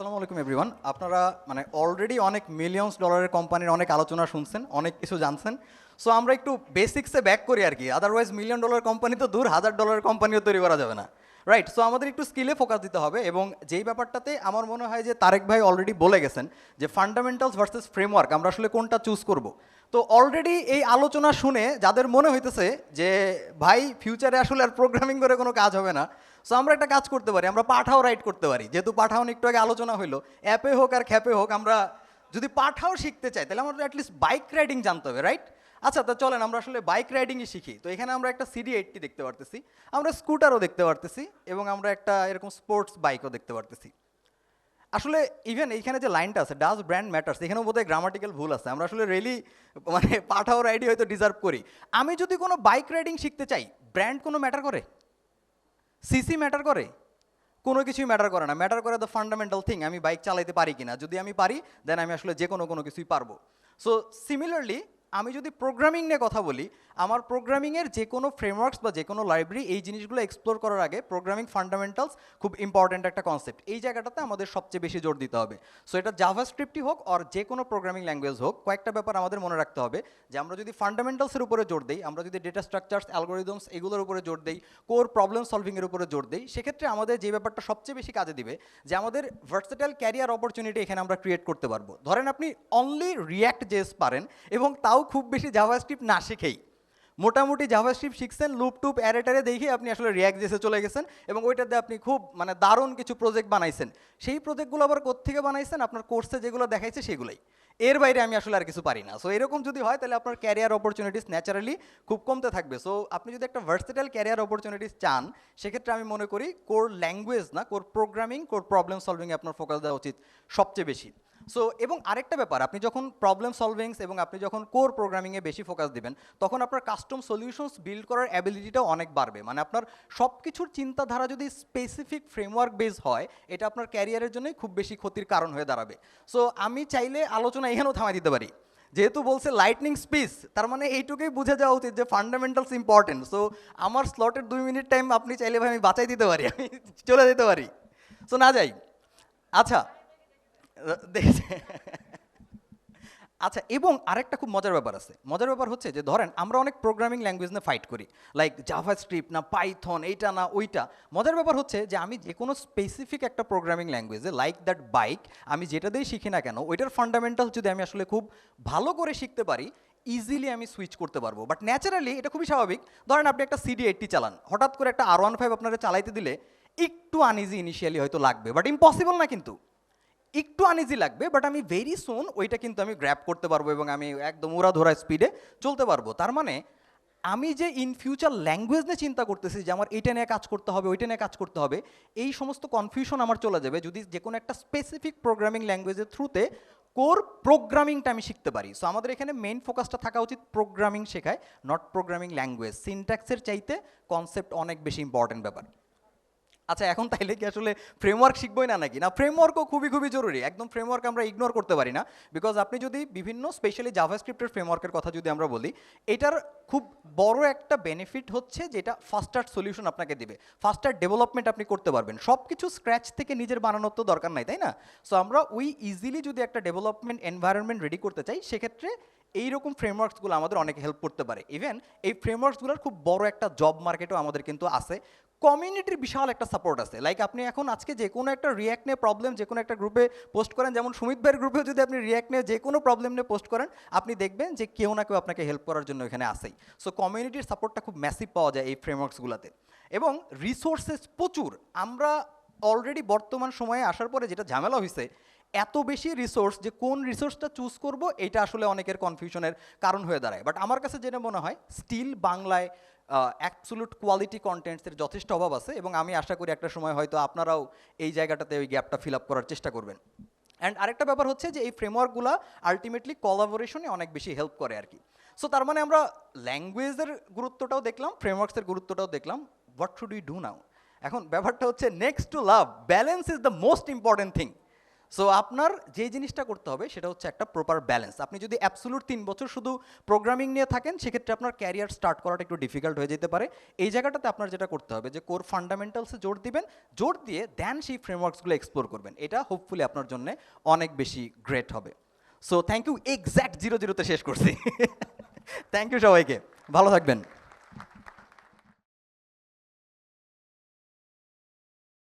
আসসালামু আলাইকুম এভরিওয়ান আপনারা মানে অলরেডি অনেক মিলিয়নস ডলারের কোম্পানির অনেক আলোচনা শুনছেন, অনেক কিছু জানছেন। সো আমরা একটু বেসিক্সে ব্যাক করি আর কি। আদারওয়াইজ মিলিয়ন ডলার কোম্পানি তো দূর, হাজার ডলারের কোম্পানিও তৈরি করা যাবে না। রাইট সো আমাদের একটু স্কিলে ফোকাস দিতে হবে এবং যেই ব্যাপারটাতে আমার মনে হয় যে তারেক ভাই অলরেডি বলে গেছেন যে ফান্ডামেন্টালস ভার্সেস ফ্রেমওয়ার্ক আমরা আসলে কোনটা চুজ করব। তো অলরেডি এই আলোচনা শুনে যাদের মনে হইতেছে যে, ভাই ফিউচারে আসলে আর প্রোগ্রামিং করে কোনো কাজ হবে না সো আমরা একটা কাজ করতে পারি, আমরা পাঠাও রাইট করতে পারি। যেহেতু পাঠাও একটু আগে আলোচনা হইল অ্যাপে হোক আর খ্যাপে হোক, আমরা যদি পাঠাও শিখতে চাই, তাহলে আমাদের অ্যাটলিস্ট বাইক রাইডিং জানতে হবে রাইট আচ্ছা তা চলেন, আমরা আসলে বাইক রাইডিংই শিখি। তো এখানে আমরা একটা সিডি এইটটি দেখতে পারতেছি, আমরা স্কুটারও দেখতে পারতেছি, এবং আমরা একটা এরকম স্পোর্টস বাইকও দেখতে পারতেছি। আসলে ইভেন এইখানে যে লাইনটা আছে ডাজ ব্র্যান্ড ম্যাটার্স এখানেও বোধহয় গ্রামাটিক্যাল ভুল আছে। আমরা আসলে রেলি মানে পাঠাও রাইডি হয়তো ডিজার্ভ করি। আমি যদি কোনো বাইক রাইডিং শিখতে চাই ব্র্যান্ড কোনো ম্যাটার করে? সিসি ম্যাটার করে? কোনো কিছুই ম্যাটার করে না। ম্যাটার করে দ্য ফান্ডামেন্টাল থিং আমি বাইক চালাইতে পারি কিনা? যদি আমি পারি দেন আমি আসলে যে কোনো কোনো কিছুই পারব। সো সিমিলারলি আমি যদি প্রোগ্রামিং নিয়ে কথা বলি, আমার প্রোগ্রামিংয়ের যে কোনো ফ্রেমওয়ার্কস বা যে কোনো লাইব্রেরি এই জিনিসগুলো এক্সপ্লোর করার আগে প্রোগ্রামিং ফান্ডামেন্টালস খুব ইম্পর্ট্যান্ট একটা কনসেপ্ট এই জায়গাটাতে আমাদের সবচেয়ে বেশি জোর দিতে হবে। সো এটা জাভা স্ক্রিপ্টই হোক আর যে কোনো প্রোগ্রামিং ল্যাঙ্গুয়েজ হোক, কয়েকটা ব্যাপার আমাদের মনে রাখতে হবে যে আমরা যদি ফান্ডামেন্টালসের উপরে জোর দিই, আমরা যদি ডেটা স্ট্রাকচার্স অ্যালগোরিদমস এগুলোর উপরে জোর দিই কোর প্রবলেম সলভিংয়ের উপরে জোর দিই, সেক্ষেত্রে আমাদের যে ব্যাপারটা সবচেয়ে বেশি কাজে দিবে যে আমাদের ভার্সেটাইল ক্যারিয়ার অপরচুনিটি এখানে আমরা ক্রিয়েট করতে পারব। ধরেন আপনি অনলি রিয়্যাক্ট জেস পারেন এবং তাও খুব বেশি জাভা স্ক্রিপ্ট না শিখেই। মোটামুটি জাভাস্ক্রিপ্ট শিখছেন, লুপ টুপ, অ্যারেটারে দেখে আপনি আসলে রিয়াক্ট জেসে চলে গেছেন এবং ওইটাতে আপনি খুব মানে দারুণ কিছু প্রজেক্ট বানাইছেন। সেই প্রজেক্টগুলো আবার কোত্থেকে বানাইছেন? আপনার কোর্সে যেগুলো দেখাইছে সেগুলোই। এর বাইরে আমি আসলে আর কিছু পারি না। সো এরকম যদি হয়, তাহলে আপনার ক্যারিয়ার অপরচুনিটিস ন্যাচারালি খুব কমতে থাকবে। সো আপনি যদি একটা ভার্সেটাইল ক্যারিয়ার অপরচুনিটিস চান, সেক্ষেত্রে আমি মনে করি কোর ল্যাঙ্গুয়েজ না কোর প্রোগ্রামিং কোর প্রবলেম সলভিংয়ে আপনার ফোকাস দেওয়া উচিত সবচেয়ে বেশি। সো এবং আরেকটা ব্যাপার, আপনি যখন প্রবলেম সলভিংস এবং আপনি যখন কোর প্রোগ্রামিংয়ে বেশি ফোকাস দিবেন, তখন আপনার কাস্টম সলিউশনস বিল্ড করার অ্যাবিলিটিটাও অনেক বাড়বে। মানে আপনার সব কিছুর চিন্তাধারা যদি স্পেসিফিক ফ্রেমওয়ার্ক বেস হয়, এটা আপনার ক্যারিয়ারের জন্যই খুব বেশি ক্ষতির কারণ হয়ে দাঁড়াবে। সো আমি চাইলে আলোচনা এখানেও থামাই দিতে পারি। যেহেতু বলছে লাইটনিং স্পিচ তার মানে এইটুকুই বুঝে যাওয়া উচিত যে ফান্ডামেন্টালস ইম্পর্টেন্ট সো আমার স্লটের দুই মিনিট টাইম আপনি চাইলে ভাই আমি বাঁচাই দিতে পারি, আমি চলে যেতে পারি। সো না যাই। আচ্ছা আচ্ছা এবং আরেকটা খুব মজার ব্যাপার আছে। মজার ব্যাপার হচ্ছে যে, ধরেন আমরা অনেক প্রোগ্রামিং ল্যাঙ্গুয়েজ নিয়ে ফাইট করি। লাইক জাভা স্ক্রিপ্ট না পাইথন এইটা না, ওইটা। মজার ব্যাপার হচ্ছে যে, আমি যে কোনো স্পেসিফিক একটা প্রোগ্রামিং ল্যাঙ্গুয়েজে লাইক দ্যাট বাইক আমি যেটা দিয়েই শিখি না কেন, ওইটার ফান্ডামেন্টাল যদি আমি আসলে খুব ভালো করে শিখতে পারি ইজিলি আমি সুইচ করতে পারব। বাট ন্যাচারালি এটা খুবই স্বাভাবিক। ধরেন আপনি একটা সিডি এইটটি চালান। হঠাৎ করে একটা আর ওয়ান ফাইভ আপনারা চালাইতে দিলে, একটু আনইজি ইনিশিয়ালি হয়তো লাগবে বাট ইম্পসিবল না কিন্তু। একটু আনইজি লাগবে বাট আমি ভেরি সুন ওইটা কিন্তু আমি গ্র্যাপ করতে পারব এবং আমি একদম উড়া ধরা স্পিডে চলতে পারব। তার মানে আমি যে ইন ফিউচার ল্যাঙ্গুয়েজ নিয়ে চিন্তা করতেছি, যে আমার এইটা নিয়ে কাজ করতে হবে, ওইটা নিয়ে কাজ করতে হবে, এই সমস্ত কনফিউশন আমার চলে যাবে যদি যে কোনো একটা স্পেসিফিক প্রোগ্রামিং ল্যাঙ্গুয়েজের থ্রুতে কোর প্রোগ্রামিংটা আমি শিখতে পারি। সো আমাদের এখানে মেইন ফোকাসটা থাকা উচিত প্রোগ্রামিং শেখায় নট প্রোগ্রামিং ল্যাঙ্গুয়েজ সিনট্যাক্সের চাইতে কনসেপ্ট অনেক বেশি ইম্পর্টেন্ট ব্যাপার। আচ্ছা এখন তাইলে কি আসলে ফ্রেমওয়ার্ক শিখবই না নাকি? না ফ্রেমওয়ার্কও খুবই খুবই জরুরি। একদম ফ্রেমওয়ার্ক আমরা ইগনোর করতে পারি না। বিকজ আপনি যদি বিভিন্ন স্পেশালি জাভাস্ক্রিপ্টের ফ্রেমওয়ার্কের কথা যদি আমরা বলি, এটার খুব বড় একটা বেনিফিট হচ্ছে যেটা ফাস্টার সলিউশন আপনাকে দিবে। ফাস্টার ডেভেলপমেন্ট আপনি করতে পারবেন। সব কিছু স্ক্র্যাচ থেকে নিজের বানানোর তো দরকার নাই, তাই না? সো আমরা ওই ইজিলি যদি একটা ডেভেলপমেন্ট এনভায়রনমেন্ট রেডি করতে চাই, সেক্ষেত্রে এইরকম ফ্রেমওয়ার্কসগুলো আমাদের অনেক হেল্প করতে পারে। ইভেন এই ফ্রেমওয়ার্কসগুলোর খুব বড় একটা জব মার্কেটও আমাদের কিন্তু আছে। কমিউনিটির বিশাল একটা সাপোর্ট আছে। লাইক আপনি এখন আজকে যে কোনো একটা রিয়াক্ট নিয়ে প্রবলেম যে কোনো একটা গ্রুপে পোস্ট করেন, যেমন সুমিত ভাইয়ের গ্রুপেও যদি আপনি রিয়াক্ট নিয়ে যে কোনো প্রবলেম নিয়ে পোস্ট করেন, আপনি দেখবেন যে কেউ না কেউ আপনাকে হেল্প করার জন্য এখানে আসেই সো কমিউনিটির সাপোর্টটা খুব ম্যাসিভ পাওয়া যায় এই ফ্রেমওয়ার্কসগুলোতে এবং রিসোর্সেস প্রচুর। আমরা অলরেডি বর্তমান সময়ে আসার পরে যেটা ঝামেলা হয়েছে এত বেশি রিসোর্স যে কোন রিসোর্সটা চুজ করব, এটা আসলে অনেকের কনফিউশনের কারণ হয়ে দাঁড়ায়। বাট আমার কাছে যেটা মনে হয় স্টিল বাংলায় অ্যাবসুলুট কোয়ালিটি কন্টেন্টসের যথেষ্ট অভাব আছে এবং আমি আশা করি একটা সময় হয়তো আপনারাও এই জায়গাটাতে ওই গ্যাপটা ফিল আপ করার চেষ্টা করবেন। অ্যান্ড আরেকটা ব্যাপার হচ্ছে যে এই ফ্রেমওয়ার্কগুলো আলটিমেটলি কলাবোরেশনে অনেক বেশি হেল্প করে আর কি। সো তার মানে আমরা ল্যাঙ্গুয়েজের গুরুত্বটাও দেখলাম ফ্রেমওয়ার্কসের গুরুত্বটাও দেখলাম। What should we do now এখন ব্যাপারটা হচ্ছে next to love balance is the most important thing so আপনার যে জিনিসটা করতে হবে সেটা হচ্ছে একটা প্রপার ব্যালেন্স আপনি যদি অ্যাবসুলুট তিন বছর শুধু প্রোগ্রামিং নিয়ে থাকেন, সেক্ষেত্রে আপনার ক্যারিয়ার স্টার্ট করাটা একটু ডিফিকাল্ট হয়ে যেতে পারে। এই জায়গাটাতে আপনার যেটা করতে হবে যে কোর ফান্ডামেন্টালসে জোর দিবেন, জোর দিয়ে দেন সেই ফ্রেমওয়ার্কসগুলো এক্সপ্লোর করবেন। এটা হোপফুলি আপনার জন্য অনেক বেশি গ্রেট হবে। So thank you exact zero জিরোতে শেষ করছি। থ্যাংক ইউ সবাইকে। ভালো থাকবেন।